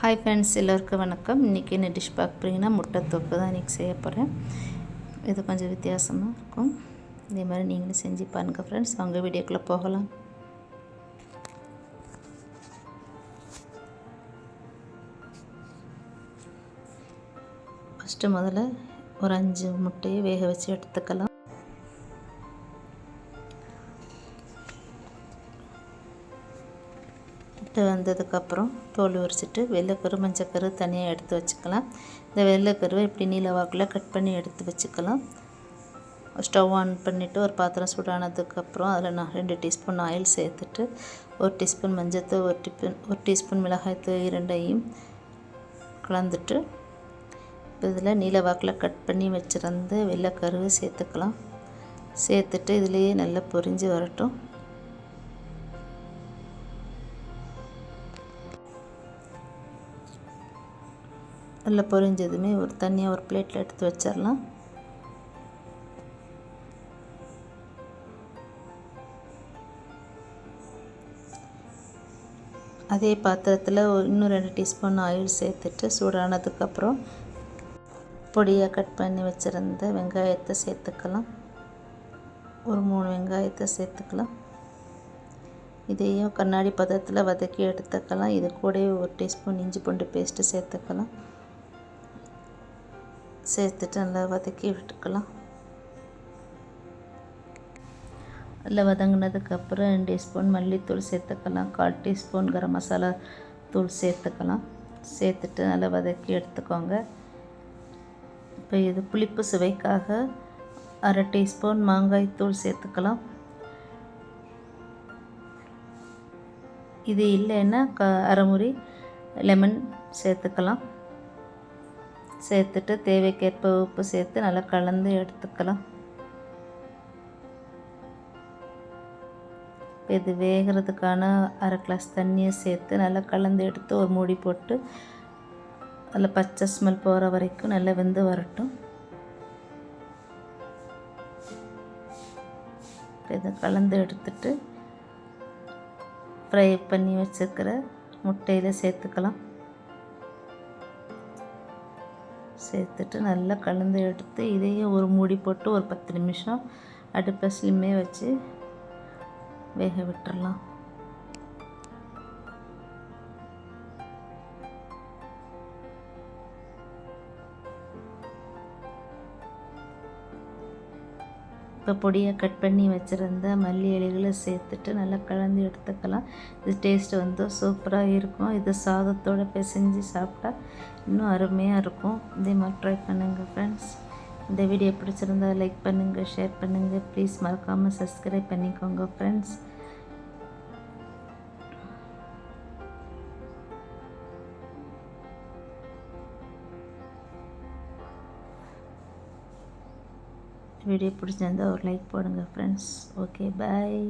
Hi friends எல்லோருக்கும் வணக்கம். இன்றைக்கி என்ன டிஷ் பார்க்குறீங்கன்னா முட்டை தொக்கு தான் இன்றைக்கி செய்ய போகிறேன் இது கொஞ்சம் வித்தியாசமாக இருக்கும். இதே மாதிரி நீங்களும் செஞ்சு பாருங்கள் ஃப்ரெண்ட்ஸ் அவங்க வீடியோக்குள்ளே போகலாம். ஃபஸ்ட்டு முதல்ல ஒரு அஞ்சு முட்டையை வேக வச்சு எடுத்துக்கலாம். முட்டை வந்ததுக்கப்புறம் தோல் உரிச்சிட்டு வெள்ளைக்கரு மஞ்சக்கரு தனியாக எடுத்து வச்சுக்கலாம். இந்த வெள்ளைக்கருவை இப்படி நீல வாக்கில் கட் பண்ணி எடுத்து வச்சுக்கலாம். ஸ்டவ் ஆன் பண்ணிவிட்டு ஒரு பாத்திரம் சூடானதுக்கப்புறம் அதில் நான் ரெண்டு டீஸ்பூன் ஆயில் சேர்த்துட்டு ஒரு டீஸ்பூன் மஞ்சத்தூள் ஒரு டிஃபன் ஒரு டீஸ்பூன் மிளகாய்த்தூள் இரண்டையும் கலந்துட்டு இதில் நீல வாக்கில் கட் பண்ணி வச்சுருந்து வெள்ளைக்கருவை சேர்த்துக்கலாம். சேர்த்துட்டு இதுலேயே நல்லா பொரிஞ்சு வரட்டும். நல்லா பொரிஞ்சதுமே ஒரு தனியாக ஒரு பிளேட்டில் எடுத்து வச்சிடலாம். அதே பாத்திரத்தில் இன்னும் ரெண்டு டீஸ்பூன் ஆயில் சேர்த்துட்டு சூடானதுக்கப்புறம் பொடியாக கட் பண்ணி வச்சுருந்த வெங்காயத்தை சேர்த்துக்கலாம். ஒரு மூணு வெங்காயத்தை சேர்த்துக்கலாம். இதையும் கண்ணாடி பதத்தில் வதக்கி எடுத்துக்கலாம். இது கூடவே ஒரு டீஸ்பூன் இஞ்சி பூண்டு பேஸ்ட்டு சேர்த்துக்கலாம். சேர்த்துட்டு நல்லா வதக்கி விட்டுக்கலாம். நல்லா வதங்கினதுக்கப்புறம் ரெண்டு டீஸ்பூன் மல்லித்தூள் சேர்த்துக்கலாம். கால் டீஸ்பூன் கரம் மசாலா தூள் சேர்த்துக்கலாம். சேர்த்துட்டு நல்லா வதக்கி எடுத்துக்கோங்க. இப்போ இது புளிப்பு சுவைக்காக அரை டீஸ்பூன் மாங்காய் தூள் சேர்த்துக்கலாம். இது இல்லைன்னா க அரைமுறி லெமன் சேர்த்துக்கலாம். சேர்த்துட்டு தேவைக்கேற்ப உப்பு சேர்த்து நல்லா கலந்து எடுத்துக்கலாம். இது வேகிறதுக்கான அரை கிளாஸ் தண்ணியை சேர்த்து நல்லா கலந்து எடுத்து ஒரு மூடி போட்டு அதில் பச்சை ஸ்மெல் போகிற வரைக்கும் நல்லா வெந்து வரட்டும். இதை கலந்து எடுத்துட்டு ஃப்ரை பண்ணி வச்சுருக்கிற முட்டையில் சேர்த்துக்கலாம். சேர்த்துட்டு நல்லா கலந்து எடுத்து இதையே ஒரு மூடி போட்டு ஒரு பத்து நிமிஷம் அடுப்பை ஸ்லிம்மே வச்சு வேக விட்டுடலாம் இப்போ பொடியை கட் பண்ணி வச்சுருந்த மல்லி இலைகளை சேர்த்துட்டு நல்லா கலந்து எடுத்துக்கலாம். இது டேஸ்ட் வந்து சூப்பராக இருக்கும். இது சாதத்தோடு பிசைஞ்சு சாப்பிட்டா இன்னும் அருமையாக இருக்கும். இதே மாதிரி ட்ரை பண்ணுங்கள் ஃப்ரெண்ட்ஸ் இந்த வீடியோ பிடிச்சிருந்தா லைக் பண்ணுங்கள் ஷேர் பண்ணுங்கள் ப்ளீஸ் மறக்காமல் சப்ஸ்கிரைப் பண்ணிக்கோங்க ஃப்ரெண்ட்ஸ் வீடியோ பிடிச்சிருந்தா ஒரு லைக் போடுங்க ஃப்ரெண்ட்ஸ் ஓகே பாய்